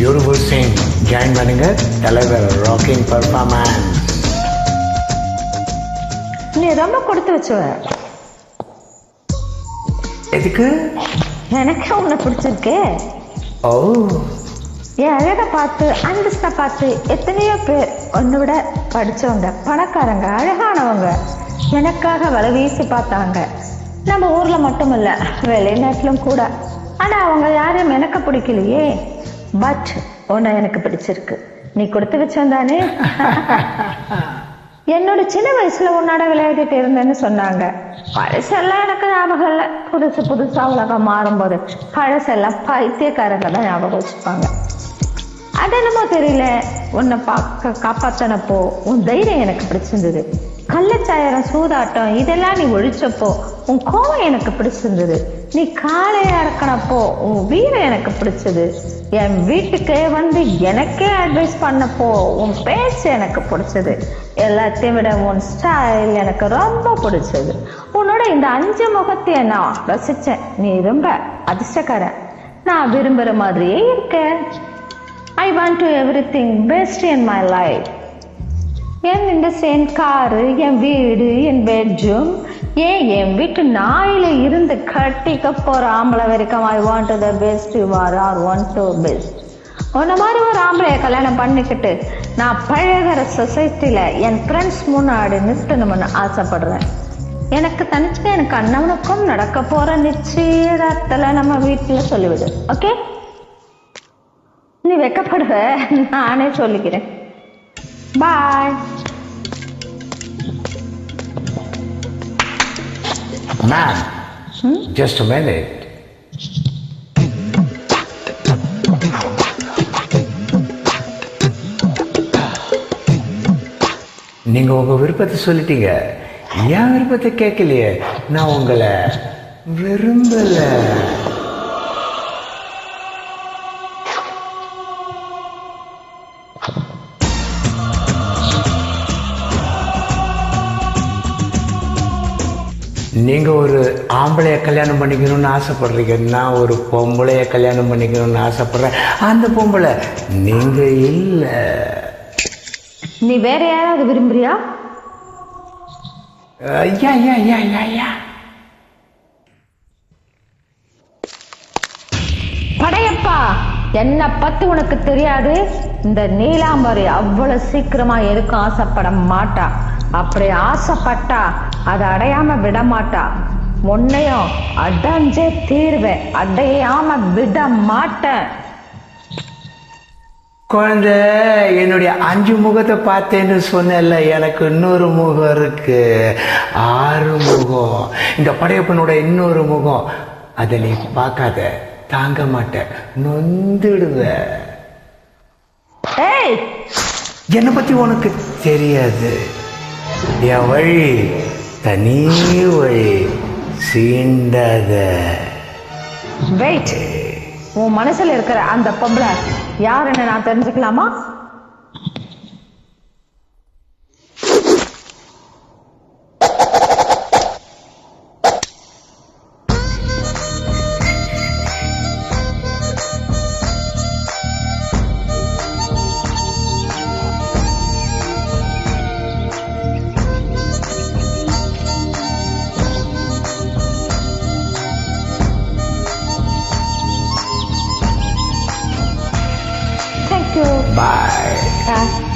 Beautiful Singh join பண்ணுங்க தலைவர் rocking performance நீ ரொம்ப கொடுத்து வச்சுவ எதுக்கு? எனக்கே உன்னை பிடிச்சிருக்கே. ஓ. என் அழகை பார்த்து அந்தஸ்தை பார்த்து எத்தனையோ பேர் உன்னை விட படிச்சவங்க பணக்காரங்க அழகானவங்க எனக்காக வலை வீசி பார்த்தாங்க. நம்ம ஊர்ல மட்டும் இல்ல வெளிநாட்டிலும் கூட. ஆனா அவங்க யாரையும் எனக்கு பிடிக்கலையே. பட் உன்னை எனக்கு பிடிச்சிருக்கு. நீ கொடுத்து வச்சவந்தானே என்னோட சின்ன வயசுல உன்னோட விளையாடிட்டு இருந்தேன்னு சொன்னாங்க. பழசெல்லாம் எனக்கு ஞாபகம் இல்லை. புதுசு புதுசா உலகம் மாறும்போது பழசெல்லாம் பைத்தியக்காரங்க தான் ஞாபகம் வச்சுப்பாங்க. அது என்னமோ தெரியல. உன்னை பார்க்க காப்பாத்தினப்போ உன் தைரியம் எனக்கு பிடிச்சிருந்தது. கள்ளச்சாயரம் சூதாட்டம் இதெல்லாம் நீ ஒழிச்சப்போ உன் கோவம் எனக்கு பிடிச்சிருந்தது. நீ காளைய இறக்கினப்போ உன் வீரம் எனக்கு பிடிச்சது. என் வீட்டுக்கே வந்து எனக்கே அட்வைஸ் பண்ணப்போ உன் பேச்சு எனக்கு பிடிச்சது. எல்லாத்தையும் விட உன் ஸ்டைல் எனக்கு ரொம்ப பிடிச்சது. உன்னோட இந்த அஞ்சு முகத்தையே நான் ரசித்தேன் நீ ரொம்ப அதிர்ஷ்டக்காரன் நான் விரும்புகிற மாதிரியே இருக்கேன். I want to everything best in my life என் இந்த சேம் காரு என் வீடு என் பெட்ரூம் ஏன் என் வீட்டு நாயில இருந்து கட்டிக்க போற ஆம்பளை வரைக்கும் I want the best you are are one to best உன்ன மாதிரி ஒரு ஆம்பளைய கல்யாணம் பண்ணிக்கிட்டு நான் பழகிற சொசைட்டில என் ஃப்ரெண்ட்ஸ் முன்னாடி நிறுத்தணும்னு ஆசைப்படுறேன். எனக்கு தனிச்சு எனக்கு அண்ணவனுக்கும் நடக்க போற நிச்சயத்தில் நம்ம வீட்டுல சொல்லிவிடு ஓகே நீ வெக்கப்படுவ நானே சொல்லிக்கிறேன். Bye. Ma'am, hmm? just a minute. நீங்க உங்க விருப்பத்தை சொல்லிட்டீங்க என் விருப்பத்தை கேட்கலையே நான் உங்களை விரும்பல நீங்க ஒரு ஆம்பளைய கல்யாணம் பண்ணிக்கணும்னு ஆசைப்படுறீங்க. நான் ஒரு பொம்பளைய கல்யாணம் பண்ணிக்கணும்னு ஆசைப்படுறேன். அந்த பொம்பளை நீங்க இல்லை. நீ வேற யாராவது விரும்புறியா? ஐயா ஐயா ஐயா ஐயா ஐயா படையப்பா என்ன பத்தி உனக்கு தெரியாது? இந்த நீலாம்பரி அவ்வளவு சீக்கிரமா எதுக்கும் ஆசைப்பட மாட்டா. அப்படி ஆசைப்பட்டா அதை அடையாம விட மாட்டா உன்னையும் அடைஞ்சே தீர்வேன் அடையாம விட மாட்டேன் குழந்தை என்னுடைய அஞ்சு முகத்தை பார்த்தேன்னு சொன்னேன்ல எனக்கு இன்னொரு முகம் இருக்கு. ஆறு முகம். இந்த படையப்பனோட இன்னொரு முகம். அதை நீ பார்க்காத தாங்க மாட்டேன் நொந்துடுவ. ஏய்! என்னை பத்தி உனக்கு தெரியாது. என் வழி. தனி வழி சீண்டாத. வெயிட் உன் மனசுல இருக்கிற அந்த பொம்பளை யாருன்னு நான் தெரிஞ்சுக்கலாமா? to Bye.